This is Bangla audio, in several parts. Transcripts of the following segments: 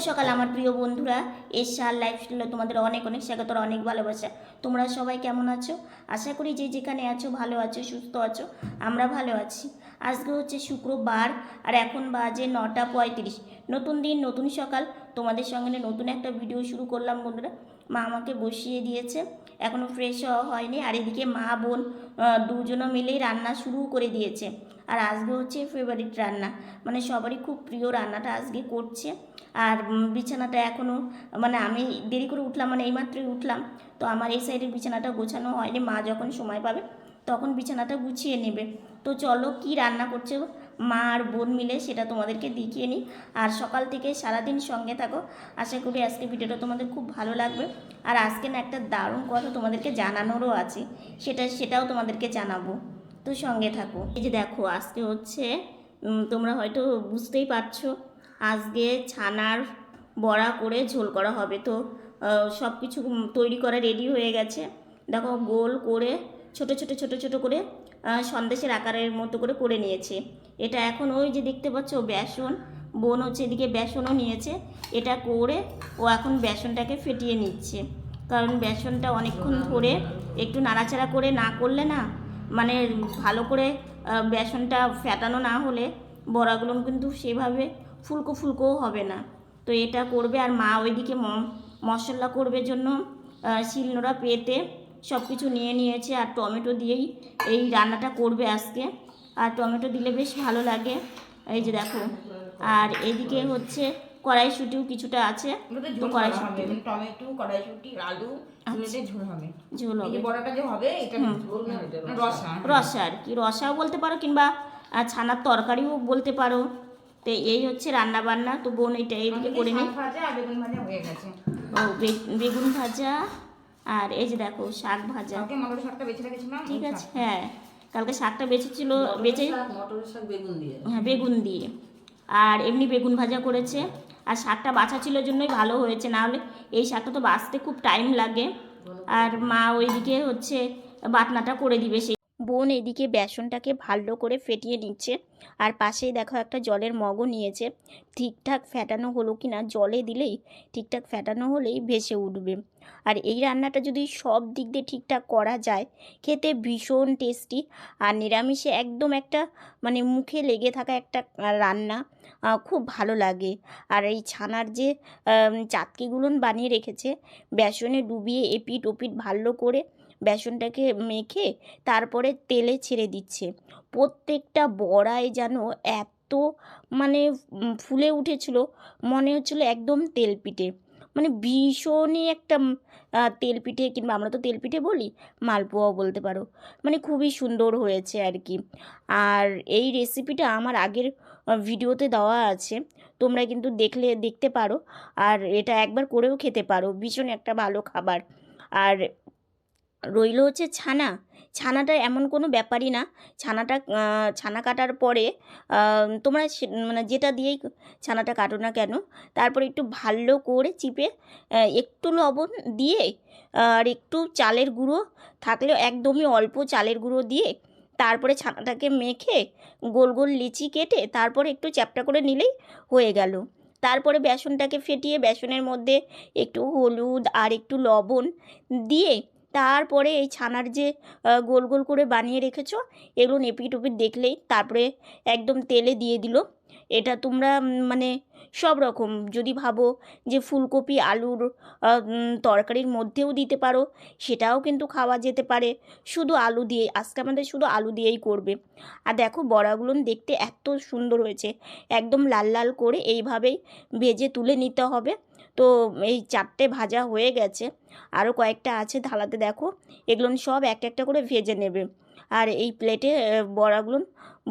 সকাল আমার প্রিয় বন্ধুরা। এশার লাইফস্টাইলে তোমাদের অনেক অনেক স্বাগত অনেক ভালোবাসা। তোমরা সবাই কেমন আছো? আশা করি যে যেখানে আছো ভালো আছো সুস্থ আছো আমরা ভালো আছি। আজকে হচ্ছে শুক্রবার আর এখন বাজে নটা পঁয়ত্রিশ। নতুন দিন নতুন সকাল। তোমাদের সঙ্গে নতুন একটা ভিডিও শুরু করলাম বন্ধুরা। মা আমাকে বসিয়ে দিয়েছে। এখনও ফ্রেশ হওয়া হয়নি। আর এদিকে মা বোন আহ, দুজনে মিলেই রান্না শুরু করে দিয়েছে। আর আজকে হচ্ছে ফেভারিট রান্না। মানে সবারই খুব প্রিয় রান্নাটা আজকে করছে। আর বিছানাটা এখনও মানে আমি দেরি করে উঠলাম মানে এইমাত্রই উঠলাম। তো আমার এই সাইডের বিছানাটা গোছানো হয়নি, মা যখন সময় পাবে তখন বিছানাটা গুছিয়ে নেবে। তো চলো কি রান্না করছে মা আর বোন মিলে সেটা তোমাদেরকে দেখিয়ে নিই। আর সকাল থেকে সারাদিন সঙ্গে থাকো। আশা করি আজকে ভিডিওটা তোমাদের খুব ভালো লাগবে। আর আজকে না একটা দারুণ কথা তোমাদেরকে জানানোরও আছে। সেটা, সেটাও তোমাদেরকে জানাব। তো সঙ্গে থাকো। এই যে দেখো, আজকে হচ্ছে তোমরা হয়তো বুঝতেই পারছ আজকে ছানার বড়া করে ঝোল করা হবে। তো সব কিছু তৈরি করা রেডি হয়ে গেছে। দেখো, গোল করে, ছোট ছোট ছোট ছোট করে সন্দেশের আকারের মতো করে করে নিয়েছে। এটা এখন ওই যে দেখতে পাচ্ছ, বেসন, বোন হচ্ছে এদিকে বেসনও নিয়েছে। এটা করে ও এখন বেসনটাকে ফেটিয়ে নিচ্ছে। কারণ বেসনটা অনেকক্ষণ ধরে একটু নাড়াচাড়া করে না করলে না মানে ভালো করে বেসনটা ফেটানো না হলে বড়াগুলো কিন্তু সেভাবে ফুলকো ফুলকোও হবে না। তো এটা করবে আর মা ওইদিকে ম- মশলা করবে জন্য শিলনোড়া পেতে সব কিছু নিয়ে নিয়েছে আর টমেটো দিয়েই এই রান্নাটা করবে আজকে। আর টমেটো দিলে বেশ ভালো লাগে। এই যে দেখো আর এদিকে হচ্ছে কড়াইশুটিও কিছুটা আছে। তো কড়াইশুটি মানে টমেটো কড়াইশুটি আলু এগুলোতে ঝোল হবে। ঝোল হবে যে বড়াটা যে হবে এটা ঝোল না রসা। রসা আর কি রসাও বলতে পারো কিংবা ছানার তরকারিও বলতে পারো। তো এই হচ্ছে রান্না বান্না তো বোন এটা এইদিকে করে নিই ও বে- বেগুন ভাজা আর এই যে দেখো শাক ভাজা। ঠিক আছে হ্যাঁ কালকে শাকটা বেঁচেছিল বেঁচে হ্যাঁ বেগুন দিয়ে। আর এমনি বেগুন ভাজা করেছে। আর শাকটা বাছা ছিল জন্যই ভালো হয়েছে না হলে এই শাকটা তো বাঁচতে খুব টাইম লাগে। আর মা ওইদিকে হচ্ছে বাটনাটা করে দিবে সেই বোন এদিকে বেসনটাকে ভালো করে ফেটিয়ে নিচ্ছে আর পাশেই দেখো একটা জলের মগও নিয়েছে। ঠিকঠাক ফ্যাটানো হলো কি না জলে দিলেই ঠিকঠাক ফ্যাটানো হলেই ভেসে উঠবে। আর এই রান্নাটা যদি সব দিক দিয়ে ঠিকঠাক করা যায় খেতে ভীষণ টেস্টি আর নিরামিষে একদম একটা মানে মুখে লেগে থাকা একটা রান্না খুব ভালো লাগে। আর এই ছানার যে আম, চাটকিগুলো বানিয়ে রেখেছে বেসনে ডুবিয়ে এপিট ওপিট ভালো করে বেসনটাকে মেখে তারপরে তেলে ছেড়ে দিচ্ছে। প্রত্যেকটা বড়ায় যেন এত মানে ফুলে উঠেছিল মনে হচ্ছিল একদম তেলপিঠে। মানে ভীষণই একটা উম, আহ, তেলপিঠে কিংবা আমরা তো তেলপিঠে বলি মালপোয়াও বলতে পারো। মানে খুবই সুন্দর হয়েছে আর কি। আর এই রেসিপিটা আমার আগের ভিডিওতে দেওয়া আছে তোমরা কিন্তু দেখলে দেখতে পারো। আর এটা একবার করেও খেতে পারো ভীষণ একটা ভালো খাবার। আর রইল হচ্ছে ছানা। ছানাটা এমন কোনো ব্যাপারই না। ছানাটা ছানা কাটার পরে তোমরা মানে যেটা দিয়েই ছানাটা কাটো না কেন, তারপরে একটু ভালো করে চিপে একটু লবণ দিয়ে, আর একটু চালের গুঁড়ো থাকলেও একদমই অল্প চালের গুঁড়ো দিয়ে, তারপরে ছানাটাকে মেখে গোল গোল লিচি কেটে, তারপরে একটু চ্যাপটা করে নিলেই হয়ে গেল। তারপরে বেসনটাকে ফেটিয়ে, বেসনের মধ্যে একটু হলুদ আর একটু লবণ দিয়ে তারপরে এই ছানার যে গোল গোল করে বানিয়ে রেখেছ, এগুলো নেপিট ওপিট দেখলেই তারপরে একদম তেলে দিয়ে দিল। এটা তোমরা মানে সব রকম, যদি ভাবো যে ফুলকপি, আলুর তরকারির মধ্যেও দিতে পারো, সেটাও কিন্তু খাওয়া যেতে পারে। শুধু আলু দিয়ে, আজকে আমাদের শুধু আলু দিয়েই করবে। আর দেখো বড়াগুলো দেখতে এত সুন্দর হয়েছে, একদম লাল লাল করে এইভাবেই ভেজে তুলে নিতে হবে। তো এই চারটে ভাজা হয়ে গেছে। আরও কয়েকটা আছে থালাতে দেখো। এগুলো সব একটা একটা করে ভেজে নেবে। আর এই প্লেটে বড়াগুলো,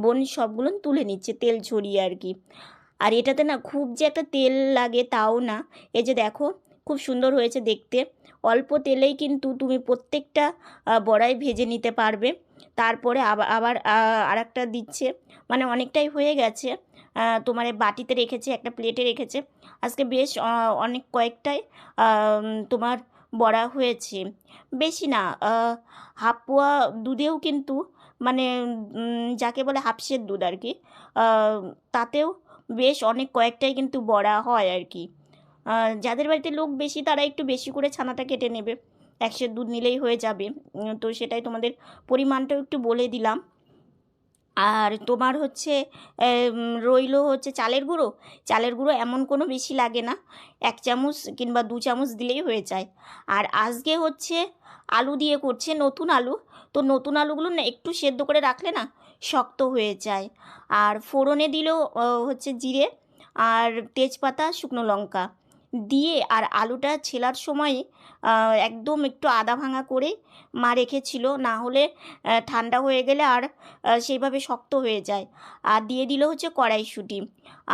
বোন সবগুলো তুলে নিচ্ছে তেল ছড়িয়ে আর কি। আর এটাতে না খুব যে একটা তেল লাগে তাও না। এই যে দেখো, খুব সুন্দর হয়েছে দেখতে। অল্প তেলেই কিন্তু তুমি প্রত্যেকটা বড়াই ভেজে নিতে পারবে। তারপরে আবার আবার আর একটা দিচ্ছে। মানে অনেকটাই হয়ে গেছে। তোমার বাটিতে রেখেছে, একটা প্লেটে রেখেছে। আজকে বেশ অনেক কয়েকটাই তোমার বড়া হয়েছে। বেশি না হাফ পোয়া দুধেও কিন্তু মানে যাকে বলে হাফসের দুধ আর কি তাতেও বেশ অনেক কয়েকটাই কিন্তু বড়া হয় আর কি। যাদের বাড়িতে লোক বেশি, তারা একটু বেশি করে ছানাটা কেটে নেবে। একশো দুধ নিলেই হয়ে যাবে। তো সেটাই তোমাদের পরিমাণটাও একটু বলে দিলাম। আর তোমার হচ্ছে রইল হচ্ছে চালের গুঁড়ো। চালের গুঁড়ো এমন কোনো বেশি লাগে না। এক চামচ কিংবা দু চামচ দিলেই হয়ে যায়। আর আজকে হচ্ছে আলু দিয়ে করছে নতুন আলু। তো নতুন আলুগুলো না একটু সেদ্ধ করে রাখলে না শক্ত হয়ে যায়। আর ফোড়নে দিলেও হচ্ছে জিরে আর তেজপাতা, শুকনো লঙ্কা। দিয়ে আর আলুটা ছেলার সময় একদম একটু আদা ভাঙা করে মা রেখেছিল। না হলে ঠান্ডা হয়ে গেলে আর সেইভাবে শক্ত হয়ে যায়। আর দিয়ে দিল হচ্ছে কড়াইশুঁটি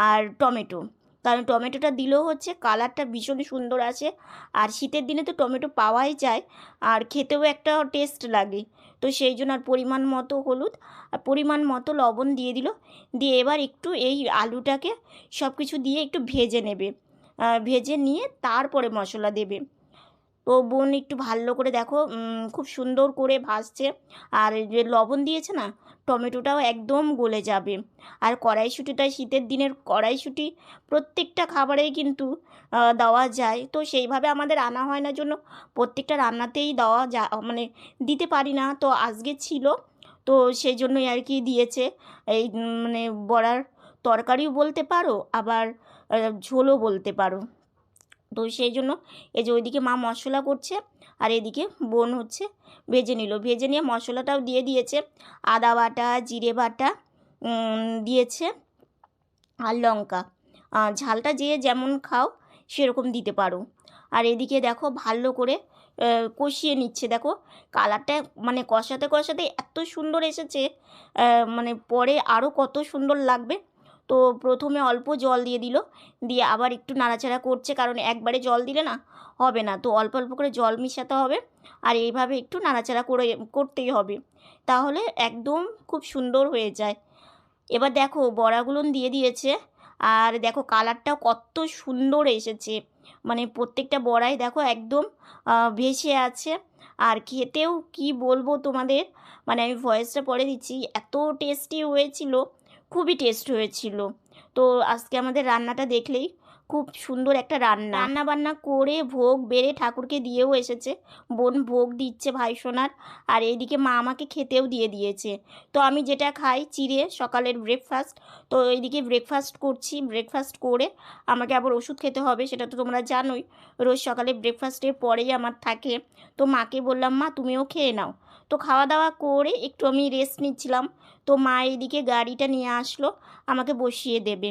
আর টমেটো। কারণ টমেটোটা দিলেও হচ্ছে কালারটা ভীষণ সুন্দর আছে আর শীতের দিনে তো টমেটো পাওয়াই যায়। আর খেতেও একটা টেস্ট লাগে। তো সেই জন্য আর পরিমাণ মতো হলুদ আর পরিমাণ মতো লবণ দিয়ে দিল। দিয়ে এবার একটু এই আলুটাকে সব কিছু দিয়ে একটু ভেজে নেবে। ভেজে নিয়ে তারপরে মশলা দেবে। তো বোন একটু ভালো করে দেখো খুব সুন্দর করে ভাজছে। আর যে লবণ দিয়েছে না, টমেটোটাও একদম গলে যাবে। আর কড়াইশুঁটিটা শীতের দিনের কড়াইশুঁটি, প্রত্যেকটা খাবারেই কিন্তু দেওয়া যায়। তো সেইভাবে আমাদের আনা হয় না জন্য প্রত্যেকটা রান্নাতেই দেওয়া যা মানে দিতে পারি না। তো আজকে ছিল, তো সেই জন্যই আর কি দিয়েছে। এই মানে বড়ার তরকারিও বলতে পারো, আবার ঝোলও বলতে পারো। তো সেই জন্য এই যে ওইদিকে মা মশলা করছে আর এদিকে বোন হচ্ছে ভেজে নিল। ভেজে নিয়ে মশলাটাও দিয়ে দিয়েছে। আদা বাটা, জিরে বাটা দিয়েছে আর লঙ্কা। ঝালটা যে যেমন খাও সেরকম দিতে পারো। আর এদিকে দেখো ভালো করে কষিয়ে নিচ্ছে। দেখো কালারটা মানে কষাতে কষাতে এত সুন্দর এসেছে মানে পরে আরও কত সুন্দর লাগবে। তো প্রথমে অল্প জল দিয়ে দিল। দিয়ে আবার একটু নাড়াচাড়া করছে, কারণ একবারে জল দিলে না হবে না। তো অল্প অল্প করে জল মিশাতে হবে আর এইভাবে একটু নাড়াচাড়া করে করতেই হবে। তাহলে একদম খুব সুন্দর হয়ে যায়। এবার দেখো বড়াগুলো দিয়ে দিয়েছে আর দেখো কালারটা কত সুন্দর এসেছে। মানে প্রত্যেকটা বড়াই দেখো একদম ভেসে আছে। আর খেতেও কি বলব তোমাদের? মানে আমি ভয়েসটা পরে দিচ্ছি, এত টেস্টি হয়েছিল। খুবই টেস্ট হয়েছিল। তো আজকে আমাদের রান্নাটা দেখলেই খুব সুন্দর একটা রান্না। রান্না বান্না করে ভোগ বেড়ে ঠাকুরকে দিয়েও এসেছে। বোন ভোগ দিচ্ছে ভাই সোনার, আর এইদিকে মা আমাকে খেতেও দিয়ে দিয়েছে। তো আমি যেটা খাই, চিড়ে, সকালের ব্রেকফাস্ট তো এইদিকে ব্রেকফাস্ট করছি ব্রেকফাস্ট করে আমাকে আবার ওষুধ খেতে হবে, সেটা তো তোমরা জানোই। রোজ সকালে ব্রেকফাস্টের পরেই আমার থাকে। তো মাকে বললাম, মা, তুমিও খেয়ে নাও। তো খাওয়া দাওয়া করে একটু আমি রেস্ট নিচ্ছিলাম। তো মা এদিকে গাড়িটা নিয়ে আসলো, আমাকে বসিয়ে দেবে।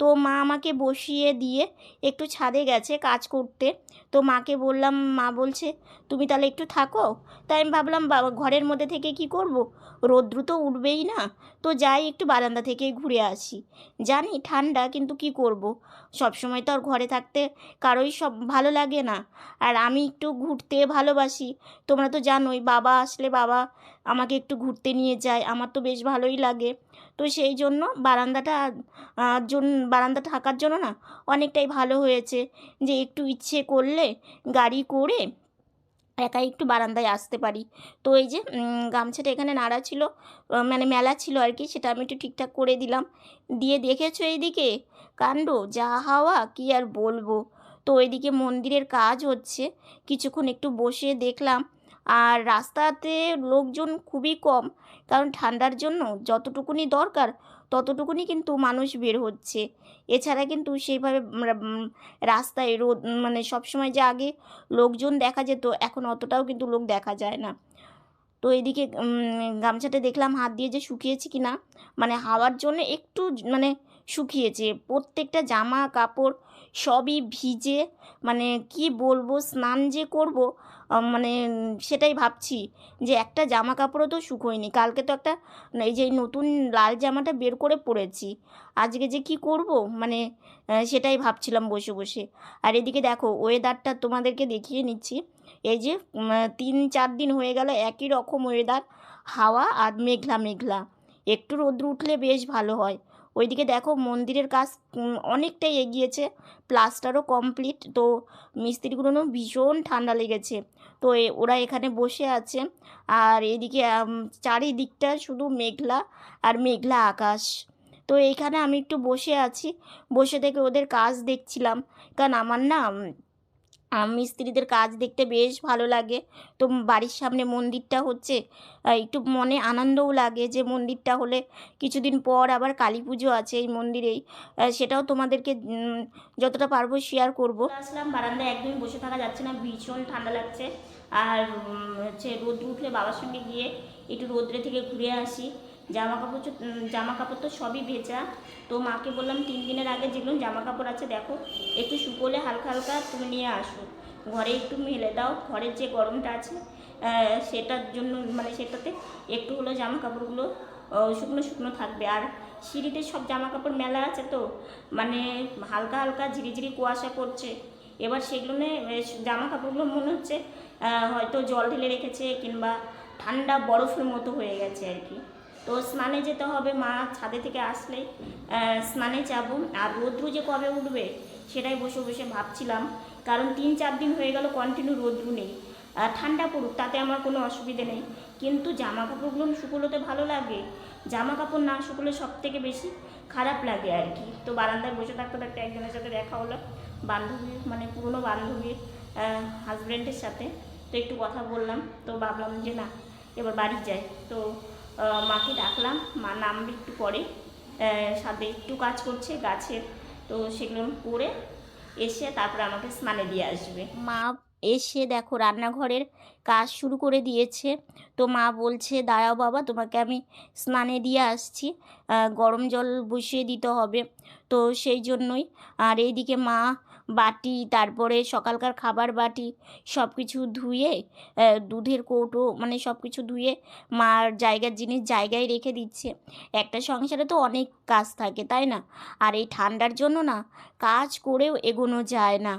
তো মা আমাকে বসিয়ে দিয়ে একটু ছাদে গেছে কাজ করতে। তো মাকে বললাম, মা বলছে তুমি তাহলে একটু থাকো। তাই আমি ভাবলাম বাবা ঘরের মধ্যে থেকে কি করব? রৌদ্র তো উঠবেই না। তো যাই একটু বারান্দা থেকেই ঘুরে আসি। জানি ঠান্ডা কিন্তু কি করব? সব সময় তো আর ঘরে থাকতে কারোই সব ভালো লাগে না। আর আমি একটু ঘুরতে ভালোবাসি। তোমরা তো জানোই বাবা আসলে বাবা আমাকে একটু ঘুরতে নিয়ে যায়। আমার তো বেশ ভালোই লাগে। তো সেই জন্য বারান্দাটা আহ, জন বারান্দা থাকার জন্য না অনেকটাই ভালো হয়েছে। যে একটু ইচ্ছে করলে গাড়ি করে একাই একটু বারান্দায় আসতে পারি। তো এই যে গামছাটা এখানে নাড়া ছিল মানে মেলা ছিল আর কি, সেটা আমি একটু ঠিকঠাক করে দিলাম। দিয়ে দেখেছ এইদিকে? কাণ্ড, যা হাওয়া, কি আর বলব? তো ওইদিকে মন্দিরের কাজ হচ্ছে, কিছুক্ষণ একটু বসে দেখলাম। আর রাস্তাতে লোকজন খুবই কম, কারণ ঠান্ডার জন্য যতটুকুনি দরকার ততটুকুনি কিন্তু মানুষ বের হচ্ছে। এছাড়া কিন্তু সেইভাবে রাস্তায় রোদ মানে সবসময় যে আগে লোকজন দেখা যেত, এখন অতটাও কিন্তু লোক দেখা যায় না। তো এদিকে গামছাটা দেখলাম হাত দিয়ে যে শুকিয়েছে কি না মানে হাওয়ার জন্য একটু মানে শুকিয়েছে প্রত্যেকটা জামা কাপড় সবই ভিজে মানে কি বলব, স্নান যে করব মানে সেটাই ভাবছি যে একটা জামা কাপড়ও তো শুকোয়নি। কালকে তো একটা, এই যে নতুন লাল জামাটা বের করে পরেছি, আজকে যে কি করব? মানে সেটাই ভাবছিলাম বসে বসে। আর এদিকে দেখো ওয়েদারটা তোমাদেরকে দেখিয়ে নিচ্ছি। এই যে তিন চার দিন হয়ে গেল একই রকম ওয়েদার হাওয়া আর মেঘলা মেঘলা। একটু রোদ্র উঠলে বেশ ভালো হয়। ওইদিকে দেখো মন্দিরের কাজ অনেকটাই এগিয়েছে প্লাস্টারও কমপ্লিট তো মিস্ত্রিগুলোনও ভীষণ ঠান্ডা লেগেছে। তো ওরা এখানে বসে আছে, আর এদিকে চারিদিকটা শুধু মেঘলা আর মেঘলা আকাশ। তো এইখানে আমি একটু বসে আছি, বসে থেকে ওদের কাজ দেখছিলাম। কারণ আমার না মিস্ত্রিদের কাজ দেখতে বেশ ভালো লাগে। তো বাড়ির সামনে মন্দিরটা হচ্ছে একটু মনে আনন্দও লাগে যে মন্দিরটা হলে কিছুদিন পর আবার কালী পুজো আছে এই মন্দিরেই। সেটাও তোমাদেরকে যতটা পারব শেয়ার করব। আসলাম, বারান্দায় একদমই বসে থাকা যাচ্ছে না, ভীষণ ঠান্ডা লাগছে। আর হচ্ছে রোদ উঠলে বাবার সঙ্গে গিয়ে একটু রোদ্রে থেকে ঘুরে আসি। জামা কাপড় জামা কাপড় তো সবই ভেজা। তো মাকে বললাম, তিন দিনের আগে যেগুলো জামা কাপড় আছে দেখো, একটু শুকোলে হালকা হালকা তুমি নিয়ে আসো। ঘরে একটু মেলে দাও, ঘরের যে গরমটা আছে সেটার জন্য মানে সেটাতে একটু হলো জামা কাপড়গুলো শুকনো শুকনো থাকবে। আর সিঁড়িতে সব জামা কাপড় মেলা আছে তো মানে হালকা হালকা ঝিরিঝিরি কুয়াশা পড়ছে। এবার সেগুলো জামা কাপড়গুলো মনে হচ্ছে হয়তো জল ঢেলে রেখেছে, কিংবা ঠান্ডা বরফের মতো হয়ে গেছে আর কি। তো স্নানে যেতে হবে মা ছাদে থেকে আসলেই আহ, স্নানে যাব। আর রোদ্রু যে কবে উঠবে সেটাই বসে বসে ভাবছিলাম। কারণ তিন চার দিন হয়ে গেল কন্টিনিউ রোদ্রু নেই। ঠান্ডা পড়ুক তাতে আমার কোনো অসুবিধে নেই। কিন্তু জামা কাপড়গুলো শুকোলোতে ভালো লাগে? জামা কাপড় না শুকোলে সব থেকে বেশি খারাপ লাগে আর কি। তো বারান্দায় বসে থাকতে থাকতে একজনের সাথে দেখা হলো বান্ধবী মানে পুরনো বান্ধবীর হাজব্যান্ডের সাথে। তো একটু কথা বললাম তো ভাবলাম যে না এবার বাড়ি যাই। তো মাকে ডাকলাম। মা নামবে একটু পরে। সাথে একটু কাজ করছে গাছের। তো সেগুলো করে এসে তারপরে আমাকে স্নানে দিয়ে আসবে। মা এসে দেখো রান্নাঘরের কাজ শুরু করে দিয়েছে। তো মা বলছে, দাঁড়াও বাবা, তোমাকে আমি স্নানে দিয়ে আসছি। গরম জল বসিয়ে দিতে হবে। তো সেই জন্যই। আর এইদিকে মা বাটি, তারপরে সকালকার খাবার বাটি সব কিছু ধুয়ে দুধের কৌটো মানে সব কিছু ধুয়ে মার জায়গার জিনিস জায়গায় রেখে দিচ্ছে। একটা সংসারে তো অনেক কাজ থাকে, তাই না? আর এই ঠান্ডার জন্য না কাজ করেও এগোনো যায় না।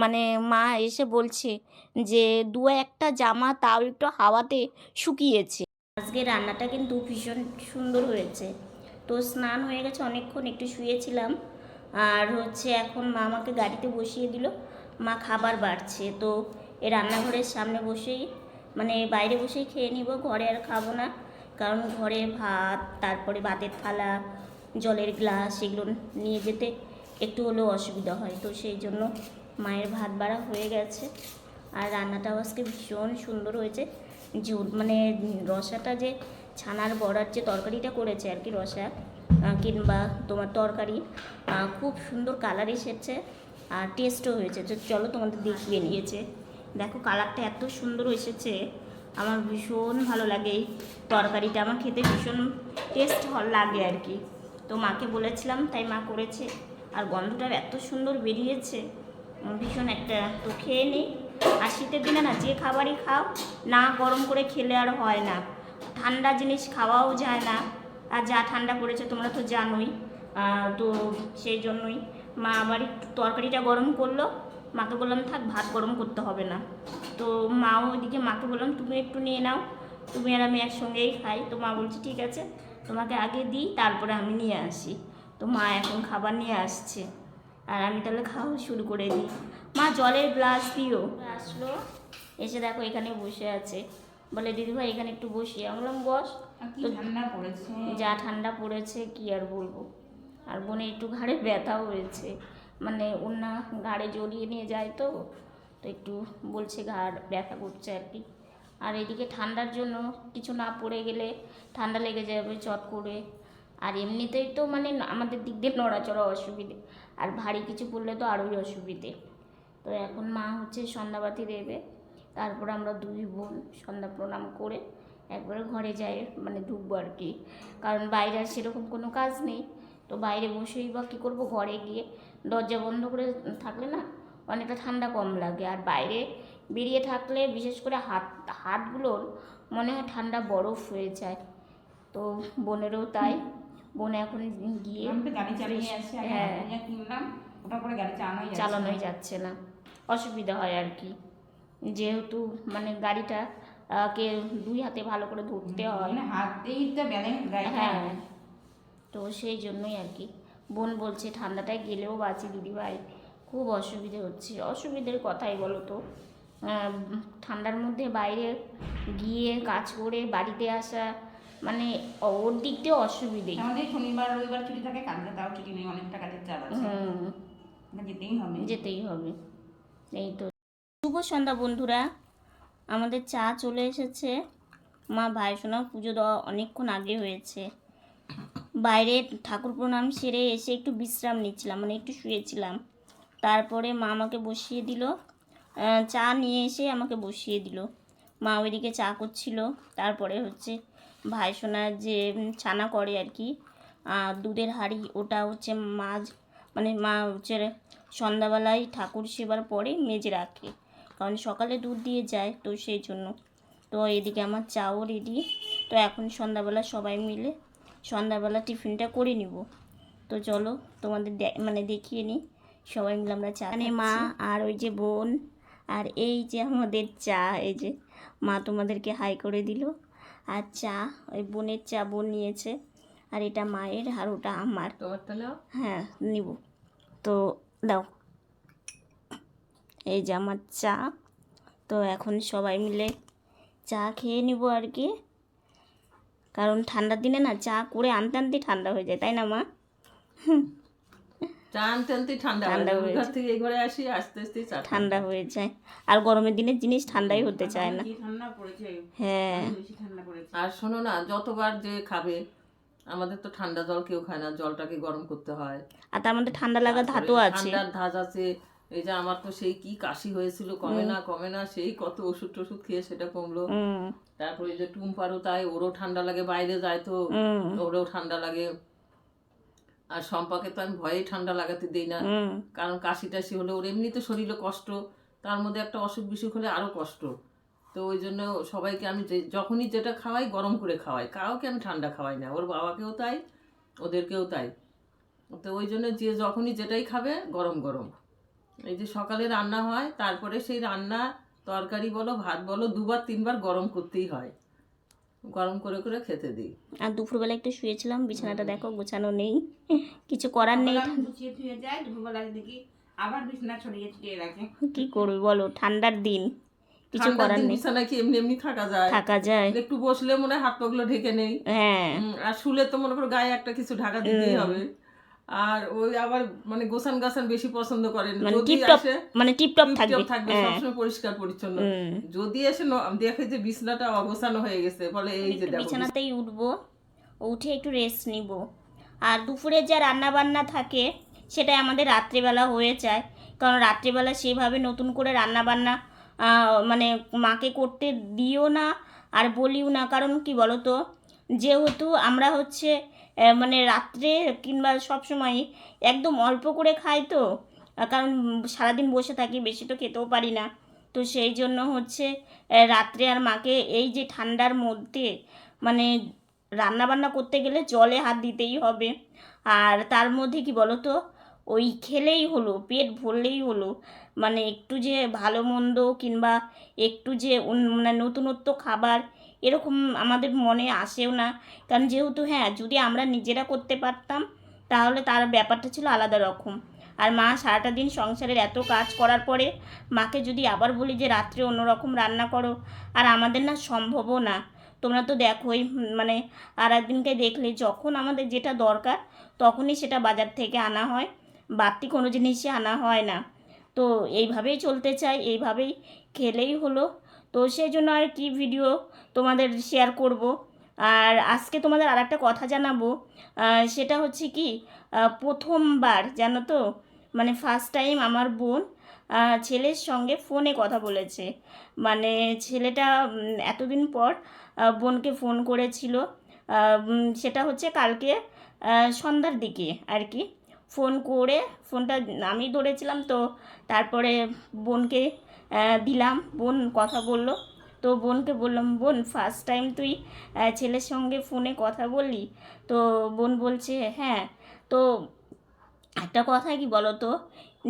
মানে মা এসে বলছে যে, দু একটা জামা তাও একটু হাওয়াতে শুকিয়েছে। আজকে রান্নাটা কিন্তু ভীষণ সুন্দর হয়েছে। তো স্নান হয়ে গেছে, অনেকক্ষণ একটু শুয়েছিলাম। আর হচ্ছে এখন মা আমাকে গাড়িতে বসিয়ে দিল। মা খাবার বাড়ছে, তো এ রান্নাঘরের সামনে বসেই মানে বাইরে বসেই খেয়ে নিব, ঘরে আর খাব না। কারণ ঘরে ভাত, তারপরে ভাতের থালা, জলের গ্লাস এগুলো নিয়ে যেতে একটু হলেও অসুবিধা হয়। তো সেই জন্য মায়ের ভাত বাড়া হয়ে গেছে। আর রান্নাটাও আজকে ভীষণ সুন্দর হয়েছে। ঝোল মানে রসাটা যে ছানার বড়ার যে তরকারিটা করেছে আর কি রসা কিংবা তোমার তরকারি খুব সুন্দর কালার এসেছে আর টেস্টও হয়েছে। তো চলো তোমাদের দেখিয়ে নিয়েছে দেখো কালারটা এত সুন্দর এসেছে আমার ভীষণ ভালো লাগে এই তরকারিটা। আমার খেতে ভীষণ টেস্ট লাগে আর কি। তো মাকে বলেছিলাম তাই মা করেছে। আর গন্ধটা এত সুন্দর বেরিয়েছে ভীষণ একটা। তো খেয়ে নিই আর শীতের দিনে না যে খাবারই খাও না গরম করে খেলে আর হয় না। ঠান্ডা জিনিস খাওয়াও যায় না। আর যা ঠান্ডা পড়েছে তোমরা তো জানোই তো সেই জন্যই। মা আবার একটু তরকারিটা গরম করল। মাকে বললাম থাক ভাত গরম করতে হবে না। তো মাও ওইদিকে মাকে বললাম তুমি একটু নিয়ে নাও। তুমি আর আমি একসঙ্গেই খাই। তো মা বলছে ঠিক আছে তোমাকে আগে দিই তারপরে আমি নিয়ে আসি। তো মা এখন খাবার নিয়ে আসছে। আর আমি তাহলে খাওয়া শুরু করে দিই। মা জলের গ্লাস দিও। আসলো। এসে দেখো এখানে বসে আছে। বলে দিদিভাই এখানে একটু বসি আমি বললাম বস। যা ঠান্ডা পড়েছে, কি আর বলব? আর বোনে একটু ঘাড়ে ব্যথাও হয়েছে। মানে ওনা ঘাড়ে জড়িয়ে নিয়ে যায় তো তো একটু বলছে ঘাড় ব্যথা করছে আর কি। আর এদিকে ঠান্ডার জন্য কিছু না পড়ে গেলে ঠান্ডা লেগে যাবে চট করে। আর এমনিতেই তো মানে আমাদের দিক দিয়ে নড়াচড়া অসুবিধে। আর ভারী কিছু পড়লে তো আরোই অসুবিধে। তো এখন মা হচ্ছে সন্ধ্যাবাতি দেবে। তারপর আমরা দুই বোন সন্ধ্যা প্রণাম করে একবারে ঘরে যাই মানে ঢুকবো আর কি। কারণ বাইরে আর সেরকম কোনো কাজ নেই। তো বাইরে বসেই বা কী করব ঘরে গিয়ে। দরজা বন্ধ করে থাকলে না অনেকটা ঠান্ডা কম লাগে। আর বাইরে বেরিয়ে থাকলে বিশেষ করে হাত হাতগুলোর মনে হয় ঠান্ডা বরফ হয়ে যায়। তো বোনেরও তাই। বোন এখন গিয়ে হ্যাঁ। চালানোই যাচ্ছে না। অসুবিধা হয় আর কি। যেহেতু মানে গাড়িটা কে দুই হাতে ভালো করে ধরতে হয়। মানে হাতেই তো হ্যাঁ। তো সেই জন্যই আর কি। বোন বলছে ঠান্ডাটায় গেলেও বাঁচি দিদিভাই খুব অসুবিধে হচ্ছে। অসুবিধের কথাই বলো তো। ঠান্ডার মধ্যে বাইরে গিয়ে কাজ করে বাড়িতে আসা মানে ওর দিক দিয়ে অসুবিধেই আমাদের শনিবার রবিবার ছুটি থাকে কালকে তাও ছুটি নেই অনেকটা কাজের চাপ আছে। হুম। যেতেই হবে। যেতেই হবে। এই তো। শুভ সন্ধ্যা বন্ধুরা। আমাদের চা চলে এসেছে। মা ভাইসোনা পুজো দেওয়া অনেকক্ষণ আগে হয়েছে। বাইরে ঠাকুর প্রণাম সেরে এসে একটু বিশ্রাম নিচ্ছিলাম মানে একটু শুয়েছিলাম। তারপরে মা আমাকে বসিয়ে দিল। চা নিয়ে এসে আমাকে বসিয়ে দিল। মা ওইদিকে চা করছিল। তারপরে হচ্ছে ভাইসোনার যে ছানা করে আর কি দুধের হাঁড়ি, ওটা হচ্ছে মাছ মানে মা হচ্ছে সন্ধ্যাবেলায় ঠাকুর সেবার পরে মেজে রাখে। কারণ সকালে দুধ দিয়ে যায় তো সেই জন্য। তো এদিকে আমার চাও রেডি তো এখন সন্ধ্যাবেলা সবাই মিলে সন্ধ্যাবেলা টিফিনটা করে নিব। তো চলো তোমাদের দে- মানে দেখিয়ে নিই। সবাই মিলে আমরা চা মানে মা আর ওই যে বোন আর এই যে আমাদের চা এই যে মা তোমাদেরকে হাই করে দিল। আর চা ওই বোনের চা বোন নিয়েছে। আর এটা মায়ের আর ওটা আমার। হ্যাঁ নিব। তো দাও। এই যে আমার চা। তো এখন সবাই মিলে চা খেয়ে নিব আর কি। কারণ ঠান্ডার দিনে না চা করে আনতে আনতে ঠান্ডা হয়ে যায় তাই না মা? চা আনতে আনতে ঠান্ডা ঠান্ডা হয়ে ঘর থেকে ঘরে আসি আস্তে আস্তে চা ঠান্ডা যায়। আর গরমের দিনের জিনিস ঠান্ডাই হতে চায় না। ঠান্ডা পড়েছে? হ্যাঁ। ঠান্ডা পড়েছে। আর শোনো না যতবার যে খাবে আমাদের তো ঠান্ডা জল কেউ খায় না জলটাকে গরম করতে হয়। আর তার মধ্যে ঠান্ডা লাগা ধাতু আছে। ঠান্ডার ধাজ আছে এই যে আমার তো সেই কি কাশি হয়েছিল কমে না কমে না সেই কত ওষুধ টষুধ খেয়ে সেটা কমলো। তারপরে যে টুম্পারও তাই ওরও ঠান্ডা লাগে বাইরে যায় তো ওরও ঠান্ডা লাগে। আর সম্পাকে তো আমি ভয়েই ঠান্ডা লাগাতে দিই না। কারণ কাশি টাশি হলে ওর এমনিতে শরীরে কষ্ট তার মধ্যে একটা অসুখ বিসুখ হলে আরও কষ্ট। তো ওই জন্য সবাইকে আমি যে যখনই যেটা খাওয়াই গরম করে খাওয়াই। কাউকে আমি ঠান্ডা খাওয়াই না ওর বাবাকেও তাই ওদেরকেও তাই। তো ওই জন্য যে যখনই যেটাই খাবে গরম গরম। এই যে সকালে রান্না হয় তারপরে সেই রান্না তরকারি বলো ভাত বলো দুবার তিনবার গরম করতেই হয়। গরম করে করে খেতে দিই। আর দুপুরবেলা একটু শুয়েছিলাম বিছানাটা দেখো গোছানো নেই। কিছু করার নেই। গুছিয়ে দুপুরবেলা দেখি আবার বিছনা ছড়িয়ে রাখে। কি করবি বলো ঠান্ডার দিন। কিছু করার নেই। বিছানায় কি এমনি এমনি থাকা যায়? থাকা যায়। একটু বসলে মনে হয় হাত পাগুলো ঢেকে নেই। হ্যাঁ। আর শুলে তো মনে করো গায়ে একটা কিছু ঢাকা দিতেই হবে। আর ওই আবার মানে গোছান গাছান বেশি পছন্দ করেন। মানে যদি আসে মানে টিপটপ থাকবে। থাকবে হ্যাঁ। সবসময় পরিষ্কার পরিচ্ছন্ন। যদি এসে দেখে যে বিছনাটা অগোছানো হয়ে গেছে বলে এই যে বিছানাতেই উঠবো উঠে একটু রেস্ট নিব। আর দুপুরে যা রান্না বান্না থাকে সেটাই আমাদের রাত্রিবেলা হয়ে যায়। কারণ রাত্রিবেলা সেভাবে নতুন করে রান্না বান্না মানে মাকে করতে দিও না আর বলিও না। কারণ কি বলো তো যেহেতু আমরা হচ্ছে মানে রাত্রে কিংবা সব সময় একদম অল্প করে খাই তো। কারণ সারাদিন বসে থাকি, বেশি তো খেতেও পারি না। তো সেই জন্য হচ্ছে রাত্রে আর মাকে এই যে ঠান্ডার মধ্যে মানে রান্না বান্না করতে গেলে জলে হাত দিতেই হবে। আর তার মধ্যে কি বলো তো ওই খেলেই হলো, পেট ভরলেই হলো। মানে একটু যে ভালো মন্দ কিংবা একটু যে মানে নতুনত্ব খাবার এরকম আমাদের মনে আসেও না। কারণ যেহেতু হ্যাঁ যদি আমরা নিজেরা করতে পারতাম, তাহলে তার ব্যাপারটা ছিল আলাদা রকম। আর মা সারাটা দিন সংসারের এত কাজ করার পরে, মাকে যদি আবার বলি যে, রাত্রে অন্যরকম রান্না করো। আর আমাদের না সম্ভবও না। তোমরা তো দেখোই মানে আর একদিনকে দেখলে যখন আমাদের যেটা দরকার, তখনই সেটা বাজার থেকে আনা হয়। বাড়তি কোনো জিনিসই আনা হয় না। তো এইভাবেই চলতে চাই, এইভাবেই খেলেই হলো। তো সেই জন্য আর কি ভিডিও তোমাদের শেয়ার করব। আর আজকে তোমাদের আর একটা কথা জানাব। সেটা হচ্ছে কি প্রথমবার জানো তো মানে ফার্স্ট টাইম আমার বোন ছেলের সঙ্গে ফোনে কথা বলেছে। মানে ছেলেটা এতদিন পর বোনকে ফোন করেছিল। সেটা হচ্ছে কালকে সন্ধ্যার দিকে আর কি। ফোন করে ফোনটা আমি ধরেছিলাম তো, তারপরে বোনকে দিলাম। বোন কথা বলল। তো বোনকে বললাম, বোন ফার্স্ট টাইম তুই ছেলের সঙ্গে ফোনে কথা বললি? তো বোন বলছে হ্যাঁ। তো একটা কথা কি বলো তো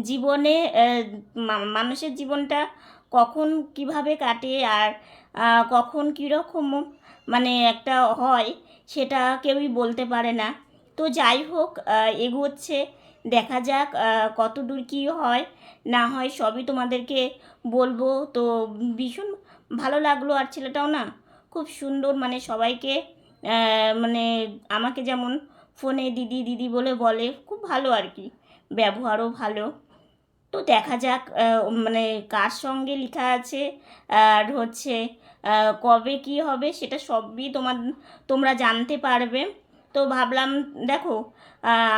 জীবনে মানুষের জীবনটা কখন কীভাবে কাটে আর কখন কীরকম মানে একটা হয়, সেটা কেউই বলতে পারে না। তো যাই হোক এগোচ্ছে। দেখা যাক কত দূর কী হয়, না হয় সবই তোমাদেরকে বলব। তো ভীষণ ভালো লাগল আর ছেলেটাও না খুব সুন্দর মানে সবাইকে মানে আমাকে যেমন ফোনে দিদি দিদি বলে বলে, খুব ভালো আর কি, ব্যবহারও ভালো। তো দেখা যাক মানে কার সঙ্গে লেখা আছে, আর হচ্ছে কবে কি হবে সেটা সবই তোমার তোমরা জানতে পারবে। তো ভাবলাম, দেখো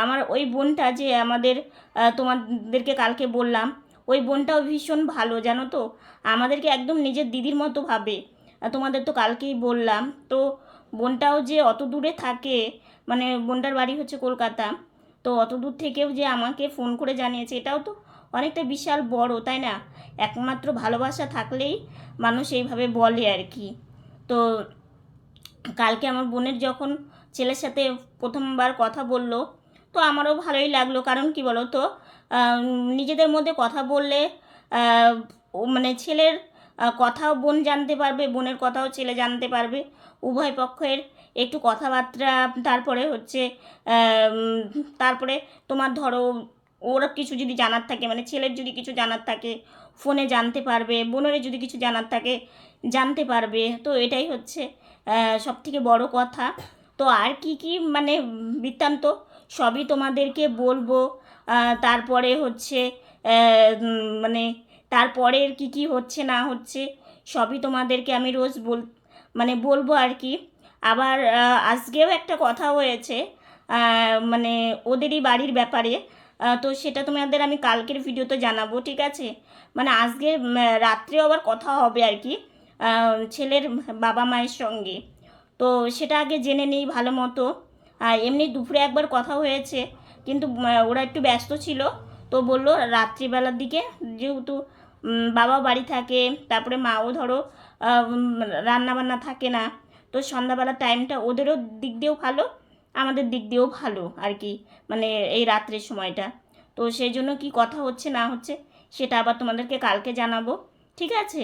আমার ওই বোনটা যে আমাদের তোমাদেরকে কালকে বললাম, ওই বোনটাও ভীষণ ভালো, জানো তো? আমাদেরকে একদম নিজের দিদির মতো ভাবে। তোমাদের তো কালকেই বললাম। তো বোনটাও যে অত দূরে থাকে মানে বোনটার বাড়ি হচ্ছে কলকাতা, তো অত দূর থেকেও যে আমাকে ফোন করে জানিয়েছে, এটাও তো অনেকটা বিশাল বড়, তাই না? একমাত্র ভালোবাসা থাকলেই মানুষ এইভাবে বলে আর কি। তো কালকে আমার বোনের যখন ছেলের সাথে প্রথমবার কথা বলল, তো আমারও ভালোই লাগল। কারণ কি বলো তো নিজেদের মধ্যে কথা বললে মানে ছেলের কথাও বোন জানতে পারবে, বোনের কথাও ছেলে জানতে পারবে। উভয় পক্ষের একটু কথাবার্তা, তারপরে হচ্ছে তারপরে তোমার ধরো, ওর কিছু যদি জানার থাকে মানে ছেলের যদি কিছু জানার থাকে, ফোনে জানতে পারবে, বোনের যদি কিছু জানার থাকে, জানতে পারবে। তো এটাই হচ্ছে সব থেকে বড় কথা। তো আর কি কি মানে বৃত্তান্ত? সবই তোমাদেরকে বলব। তারপরে হচ্ছে মানে তারপরের কি কি হচ্ছে, না হচ্ছে, সবই তোমাদেরকে আমি রোজ বল মানে বলব আর কি। আবার আজকেও একটা কথা হয়েছে মানে ওদেরই বাড়ির ব্যাপারে তো সেটা তোমাদের আমি কালকের ভিডিওতে জানাব, ঠিক আছে? মানে আজকে রাত্রেও আবার কথা হবে আর কি ছেলের বাবা মায়ের সঙ্গে। তো সেটা আগে জেনে নিই ভালো মতো। আর এমনি দুপুরে একবার কথা হয়েছে, কিন্তু ওরা একটু ব্যস্ত ছিল। তো বলল রাত্রিবেলার দিকে যেহেতু বাবা বাড়ি থাকে, তারপরে মাও ধরো রান্না বান্না থাকে না, তো সন্ধ্যাবেলার টাইমটা ওদেরও দিক দিয়েও ভালো, আমাদের দিক দিয়েও ভালো আর কি মানে এই রাত্রের সময়টা। তো সেই জন্য কি কথা হচ্ছে না হচ্ছে, সেটা আবার তোমাদেরকে কালকে জানাব, ঠিক আছে?